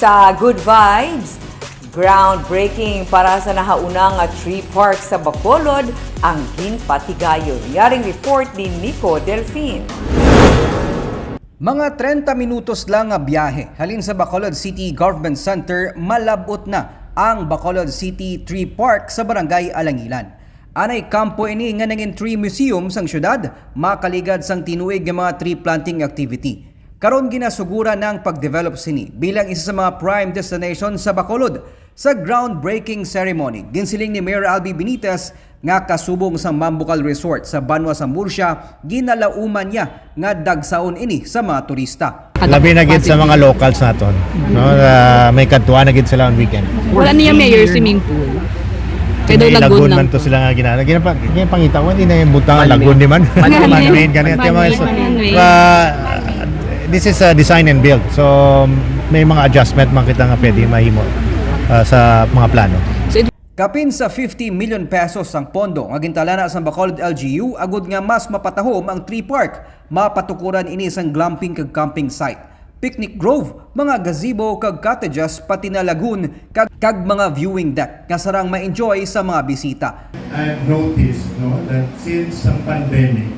Sa Good Vibes, groundbreaking para sa nahaunang tree park sa Bacolod ang ginpatigayo. Yaring report ni Nico Delfin. Mga 30 minutos lang nga biyahe halin sa Bacolod City Government Center malabot na ang Bacolod City Tree Park sa Barangay Alangilan. Anay kampo ini nga nangin tree museum sang syudad, makaligad sang tinuig nga mga tree planting activity. Karon ginasugura ng pag-develop sini bilang isa sa mga prime destination sa Bacolod. Sa groundbreaking ceremony, ginsiling ni Mayor Albi Benitez nga kasubong sa Mambucal Resort sa Banwa sa Murcia, ginalauman niya nga dagsaon ini sa mga turista. Labi na gid sa mga locals naton. No, uh, may kadtuan na gid sila on weekend. Wala niya mayor swimming pool. Kaya daw lagoon man lang. to sila nga ginana. Gina pa gina pangita ko hindi na yung butang lagoon di man. Ganit yung mga this is a design and build. So may mga adjustment man kita nga pwede mahimo uh, sa mga plano. Kapin sa 50 million pesos ang pondo nga gintalana sa Bacolod LGU agud nga mas mapatahom ang tree park. Mapatukuran ini sang glamping kag camping site. Picnic Grove, mga gazebo kag cottages pati na lagoon kag, kag mga viewing deck nga sarang ma-enjoy sa mga bisita. I've noticed no, that since ang pandemic,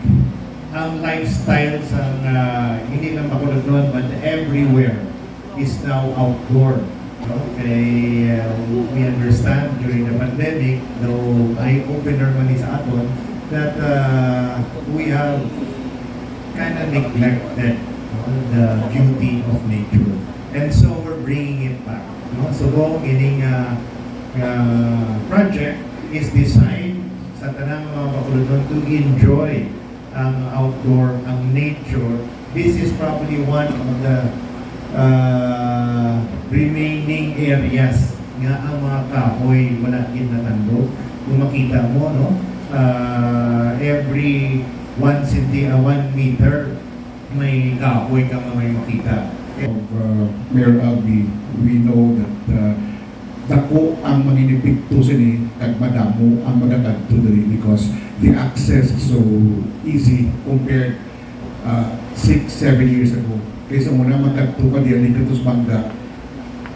ang lifestyle sa uh, hindi lang Bacolod noon but everywhere is now outdoor. No? Kay, uh, we understand during the pandemic, though eye-opener man is aton, that uh, we have kind of neglected the beauty of nature. And so we're bringing it back. No? So kung ining uh, uh, project is designed sa tanang mga bakulodon to enjoy ang outdoor, ang nature. This is probably one of the uh, remaining areas nga ang mga kahoy wala din natandog. Kung makita mo, no? Uh, every one centi, uh, one meter, may kahoy ka may makita. of uh, Mayor Albi, we know that uh, dako ang maninipikto sini kag madamo ang magatagto diri because the access so easy compared uh, six, seven years ago. Kaysa muna magkadto ka diyan dito sa bangga,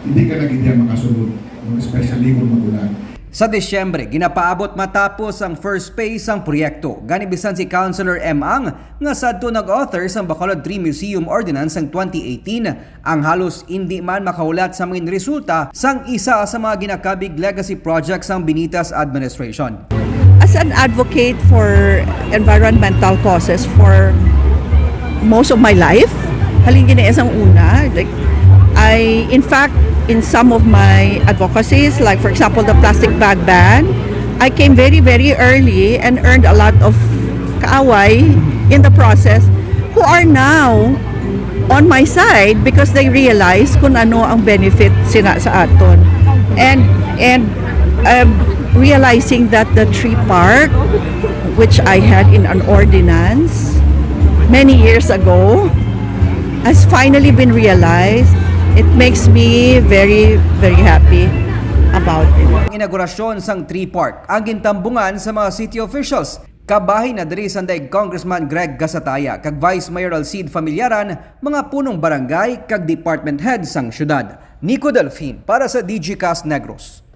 hindi ka na gid diyan makasulod, especially kung magulan. Sa Disyembre, ginapaabot matapos ang first phase ang proyekto. Ganibisan si Councilor M. Ang nga sadto nag-author sa Bacolod Tree Museum Ordinance ng 2018 ang halos hindi man makahulat sa mga resulta sang isa sa mga ginakabig legacy projects ng Benitas Administration. As an advocate for environmental causes for most of my life, halingin na isang una, like, I, in fact, in some of my advocacies, like for example, the plastic bag ban, I came very, very early and earned a lot of kaaway in the process who are now on my side because they realize kung ano ang benefit sina sa aton. And and um, realizing that the tree park which I had in an ordinance many years ago has finally been realized. It makes me very very happy about it. Ang inaugurasyon sang Tree Park ang gintambungan sa mga city officials. Kabahin na diri sa Congressman Greg Gasataya kag Vice Mayor Alcid Familiaran, mga punong barangay kag department heads sang syudad. Nico Delfin para sa DG Cast Negros.